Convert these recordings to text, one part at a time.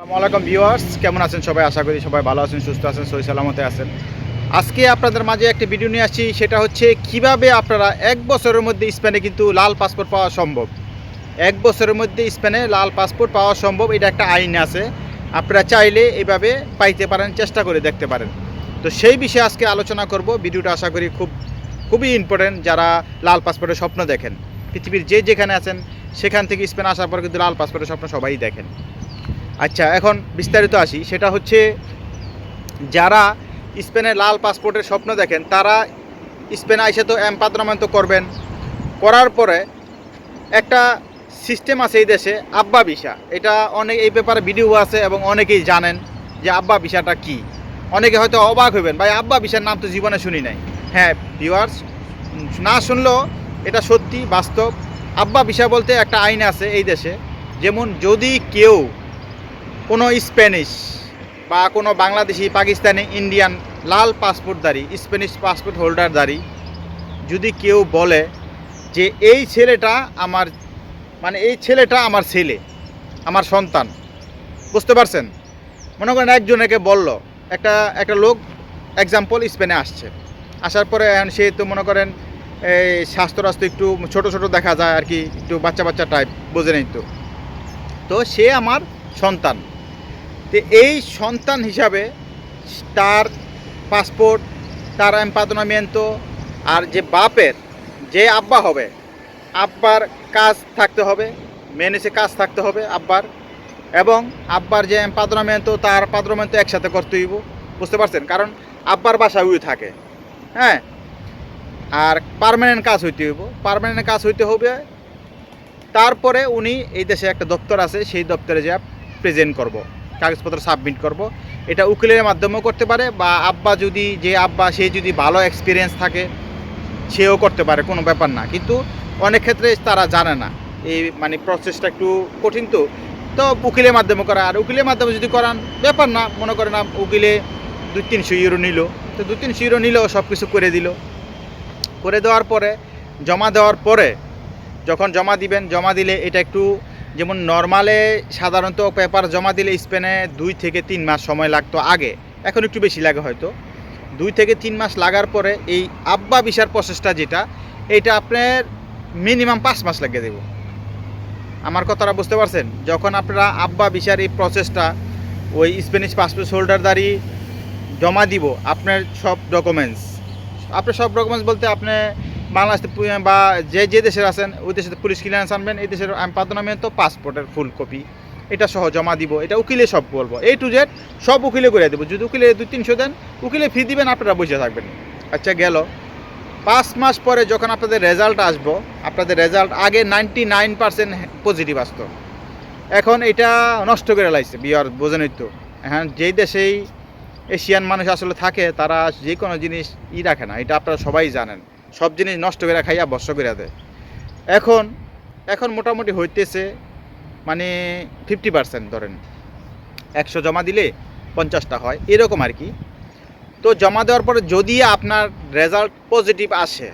আসসালামু আলাইকুম ভিউয়ার্স, কেমন আছেন সবাই? আশা করি সবাই ভালো আছেন, সুস্থ আছেন সহি সালামতে আছেন। আজকে আপনাদের মাঝে একটি ভিডিও নিয়ে আসছি, সেটা হচ্ছে কীভাবে আপনারা এক বছরের মধ্যে স্পেনে কিন্তু লাল পাসপোর্ট পাওয়া সম্ভব। এক বছরের মধ্যে স্পেনে লাল পাসপোর্ট পাওয়া সম্ভব, এটা একটা আইন আছে। আপনারা চাইলে এভাবে পাইতে পারেন, চেষ্টা করে দেখতে পারেন। তো সেই বিষয়ে আজকে আলোচনা করব। ভিডিওটা আশা করি খুব, খুবই ইম্পর্টেন্ট যারা লাল পাসপোর্টের স্বপ্ন দেখেন। পৃথিবীর যে যেখানে আছেন, সেখান থেকে স্পেন আসার পর কিন্তু লাল পাসপোর্টের স্বপ্ন সবাই দেখেন। আচ্ছা এখন বিস্তারিত আসি। সেটা হচ্ছে, যারা স্পেনের লাল পাসপোর্টের স্বপ্ন দেখেন, তারা স্পেনে এসে তো এম্পাদ্রমেন্ট করবেন। করার পরে একটা সিস্টেম আছে এই দেশে, আব্বা ভিসা। এটা অনেক, এই ব্যাপারে ভিডিও আছে এবং অনেকেই জানেন যে আব্বা ভিসাটা কি। অনেকে হয়তো অবাক হবেন ভাই, আব্বা ভিসার নাম তো জীবনে শুনি নাই। হ্যাঁ ভিউয়ার্স না শুনলেও এটা সত্যি, বাস্তব। আব্বা ভিসা বলতে একটা আইন আছে এই দেশে, যেমন যদি কেউ কোনো স্প্যানিশ বা কোনো বাংলাদেশি, পাকিস্তানি, ইন্ডিয়ান লাল পাসপোর্টধারী স্প্যানিশ পাসপোর্ট হোল্ডারধারী যদি কেউ বলে যে এই ছেলেটা আমার মানে এই ছেলেটা আমার ছেলে, আমার সন্তান, বুঝতে পারছেন? মনে করেন একজনকে বলল, একটা একটা লোক এক্সাম্পল স্পেনে আসছে। আসার পরে এখন সে তো মনে করেন এই স্বাস্থ্য রাস্তা একটু ছোট ছোট দেখা যায় আর কি, একটু বাচ্চা বাচ্চা টাইপ বোঝে নেই তো। তো সে আমার সন্তান। তো এই সন্তান হিসাবে তার পাসপোর্ট, তার এম্পাদনামিento আর যে বাপের যে আব্বা হবে, আব্বার কাজ থাকতে হবে মেনেছে কাজ থাকতে হবে আব্বার, এবং আব্বার যে এম্পাদনামিento তার পাদ্রমেন্টো একসাথে করতে হইব, বুঝতে পারছেন? কারণ আব্বার বাসা উই থাকে হ্যাঁ? আর পারমানেন্ট কাজ হইতে হইব পারমানেন্ট কাজ হইতে হবে, তারপরে উনি এই দেশে একটা দপ্তর আছে, সেই দপ্তরে যা প্রেজেন্ট করব। কাগজপত্র সাবমিট করব। এটা উকিলের মাধ্যমেও করতে পারে বা আব্বা যদি, যে আব্বা, সে যদি ভালো এক্সপিরিয়েন্স থাকে, সেও করতে পারে, কোনো ব্যাপার না। কিন্তু অনেক ক্ষেত্রে তারা জানে না। এই মানে প্রসেসটা একটু কঠিন তো। তো উকিলের মাধ্যমে করা। আর উকিলের মাধ্যমে যদি করান, ব্যাপার না। মনে করেন উকিলে দুই তিনশো ইউরো নিল। তো দু তিনশো ইউরো নিলেও সব কিছু করে দিল। করে দেওয়ার পরে, জমা দেওয়ার পরে, যখন জমা দিবেন, জমা দিলে এটা একটু যেমন নর্মালে সাধারণত পেপার জমা দিলে স্পেনে দুই থেকে তিন মাস সময় লাগতো আগে, এখন একটু বেশি লাগে হয়তো। দুই থেকে তিন মাস লাগার পরে এই আব্বা ভিসার প্রসেসটা যেটা এটা আপনার মিনিমাম পাঁচ মাস লাগিয়ে দেব। আমার কথাটা বুঝতে পারছেন? যখন আপনারা আব্বা ভিসার এই প্রসেসটা ওই স্প্যানিশ পাসপোর্ট হোল্ডার হোল্ডারদারি জমা দিব, আপনার সব ডকুমেন্টস আপনার সব ডকুমেন্টস বলতে আপনি বাংলাদেশ বা যে যে দেশের আছেন, ওই দেশের পুলিশ ক্লিয়ারেন্স আনবেন, এই দেশের তো পাসপোর্টের ফুল কপি এটা সহ জমা দিব, এটা উকিলে সব বলব। এই টু জেড সব উকিলে করে দেবো। যদি উকিলে দুই তিনশো দেন, উকিলে ফি দিবেন, আপনারা বসে থাকবেন। আচ্ছা গেল। পাঁচ মাস পরে যখন আপনাদের রেজাল্ট আসব, আপনাদের রেজাল্ট আগে নাইনটি নাইন পার্সেন্ট পজিটিভ আসতো। এখন এটা নষ্ট করে লাইছে বিয়ার বোঝেনই তো হ্যাঁ যেই দেশেই এশিয়ান মানুষ আসলে থাকে, তারা যে কোনো জিনিস ই রাখে না, এটা আপনারা সবাই জানেন। সব জিনিস নষ্ট করে খাইয়া বর্ষ করে দেয়। এখন এখন মোটামুটি হইতেছে মানে ফিফটি পার্সেন্ট ধরেন। একশো জমা দিলে পঞ্চাশটা হয়, এরকম আর কি। তো জমা দেওয়ার পরে যদি আপনার রেজাল্ট পজিটিভ আসে,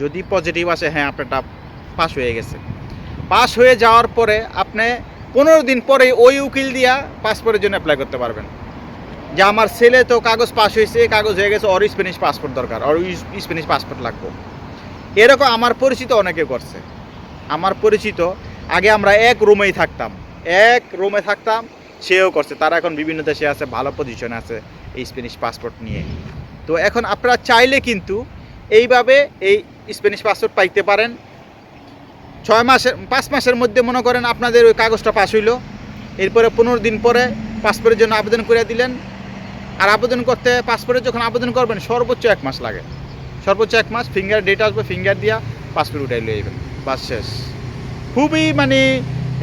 যদি পজিটিভ আসে হ্যাঁ আপনারটা পাস হয়ে গেছে। পাস হয়ে যাওয়ার পরে আপনি পনেরো দিন পরে ওই উকিল দিয়া পাসপোর্টের জন্য অ্যাপ্লাই করতে পারবেন। যে আমার ছেলে তো কাগজ পাস হয়েছে, এই কাগজ হয়ে গেছে ওর স্প্যানিশ পাসপোর্ট দরকার ওর স্প্যানিশ পাসপোর্ট লাগবে। এরকম আমার পরিচিত অনেকে করছে। আমার পরিচিত, আগে আমরা এক রুমেই থাকতাম, এক রুমে থাকতাম, সেও করছে। তারা এখন বিভিন্ন দেশে আছে, ভালো পজিশনে আছে এই স্প্যানিশ পাসপোর্ট নিয়ে। তো এখন আপনারা চাইলে কিন্তু এইভাবে এই স্প্যানিশ পাসপোর্ট পাইতে পারেন। ছয় মাসের, পাঁচ মাসের মধ্যে মনে করেন আপনাদের ওই কাগজটা পাস হইল। এরপরে পনেরো দিন পরে পাসপোর্টের জন্য আবেদন করে দিলেন। আর আবেদন করতে পাসপোর্টের যখন আবেদন করবেন, সর্বোচ্চ এক মাস লাগে। সর্বোচ্চ এক মাস ফিঙ্গার ডেট আসবে ফিঙ্গার দিয়া পাসপোর্ট উঠাই লিয়ে যাবেন। বাস শেষ। খুবই মানে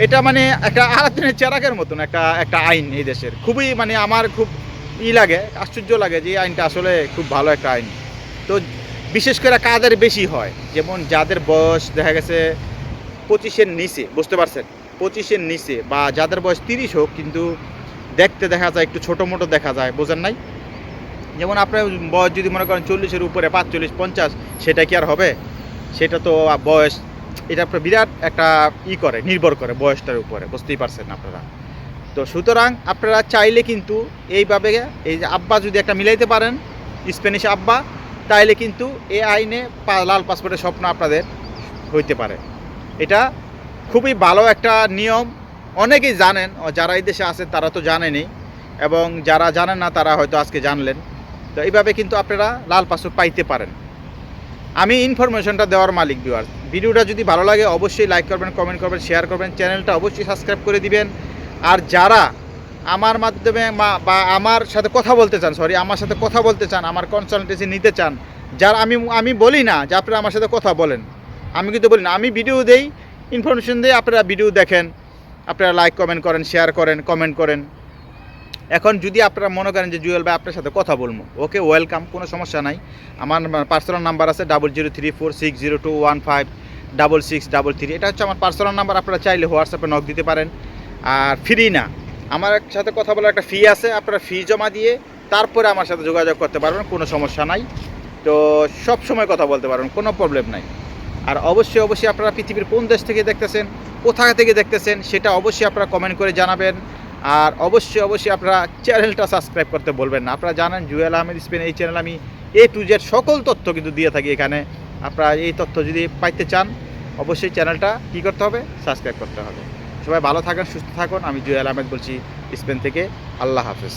এটা মানে একটা আলাদিনের চেরাকের মতন একটা একটা আইন এই দেশের। খুবই মানে আমার খুব ই লাগে, আশ্চর্য লাগে যে আইনটা আসলে খুব ভালো একটা আইন। তো বিশেষ করে কাদের বেশি হয়? যেমন যাদের বয়স দেখা গেছে পঁচিশের নিচে, বুঝতে পারছেন? পঁচিশের নিচে বা যাদের বয়স তিরিশ হোক, কিন্তু দেখতে দেখা যায়, একটু ছোটো মোটো দেখা যায়, বোঝেন নাই? যেমন আপনার বয়স যদি মনে করেন চল্লিশের উপরে, পাঁচচল্লিশ, পঞ্চাশ, সেটা কি আর হবে? সেটা তো বয়স, এটা আপনার বিরাট একটা ই করে, নির্ভর করে বয়সটার উপরে, বুঝতেই পারছেন আপনারা। তো সুতরাং আপনারা চাইলে কিন্তু এইভাবে, এই যে আব্বা যদি একটা মিলাইতে পারেন, স্প্যানিশ আব্বা, তাইলে কিন্তু এ আইনে লাল পাসপোর্টের স্বপ্ন আপনাদের হইতে পারে। এটা খুবই ভালো একটা নিয়ম অনেকেই জানেন যারা এই দেশে আছেন তারা তো জানেনই, এবং যারা জানেন না তারা হয়তো আজকে জানলেন। তো এইভাবে কিন্তু আপনারা লাল পাসপোর্ট পাইতে পারেন। আমি ইনফরমেশনটা দেওয়ার মালিক ভিউয়ার ভিডিওটা যদি ভালো লাগে, অবশ্যই লাইক করবেন কমেন্ট করবেন শেয়ার করবেন, চ্যানেলটা অবশ্যই সাবস্ক্রাইব করে দিবেন। আর যারা আমার মাধ্যমে বা আমার সাথে কথা বলতে চান সরি আমার সাথে কথা বলতে চান, আমার কনসালটেন্সি নিতে চান, যার আমি আমি বলি না যে আপনারা আমার সাথে কথা বলেন। আমি কিন্তু বলি না, আমি ভিডিও দেই ইনফরমেশন দিই, আপনারা ভিডিও দেখেন। আপনারা লাইক কমেন্ট করেন শেয়ার করেন কমেন্ট করেন। এখন যদি আপনারা মনে করেন যে জুয়েল ভাই আপনার সাথে কথা বলব, ওকে ওয়েলকাম কোনো সমস্যা নাই। আমার পার্সোনাল নাম্বার আছে double zero three four six zero two one five double six double three এটা হচ্ছে আমার পার্সোনাল নাম্বার আপনারা চাইলে হোয়াটসঅ্যাপে নক দিতে পারেন। আর ফ্রি না। আমার সাথে কথা বলার একটা ফি আছে, আপনারা ফি জমা দিয়ে তারপরে আমার সাথে যোগাযোগ করতে পারবেন, কোনো সমস্যা নাই। তো সব সময় কথা বলতে পারবেন, কোনো প্রবলেম নাই। আর অবশ্যই অবশ্যই আপনারা পৃথিবীর কোন দেশ থেকে দেখতেছেন কোথা থেকে দেখতেছেন সেটা অবশ্যই আপনারা কমেন্ট করে জানাবেন। আর অবশ্যই অবশ্যই আপনারা চ্যানেলটা সাবস্ক্রাইব করতে বলবেন না। আপনারা জানেন, জুয়েল আহমেদ স্পেন এই চ্যানেল আমি এ টু জেড সকল তথ্য কিন্তু দিয়ে থাকি এখানে। আপনারা এই তথ্য যদি পাইতে চান, অবশ্যই চ্যানেলটা কী করতে হবে? সাবস্ক্রাইব করতে হবে। সবাই ভালো থাকেন, সুস্থ থাকুন। আমি জুয়েল আহমেদ বলছি, স্পেন থেকে। আল্লাহ হাফেজ।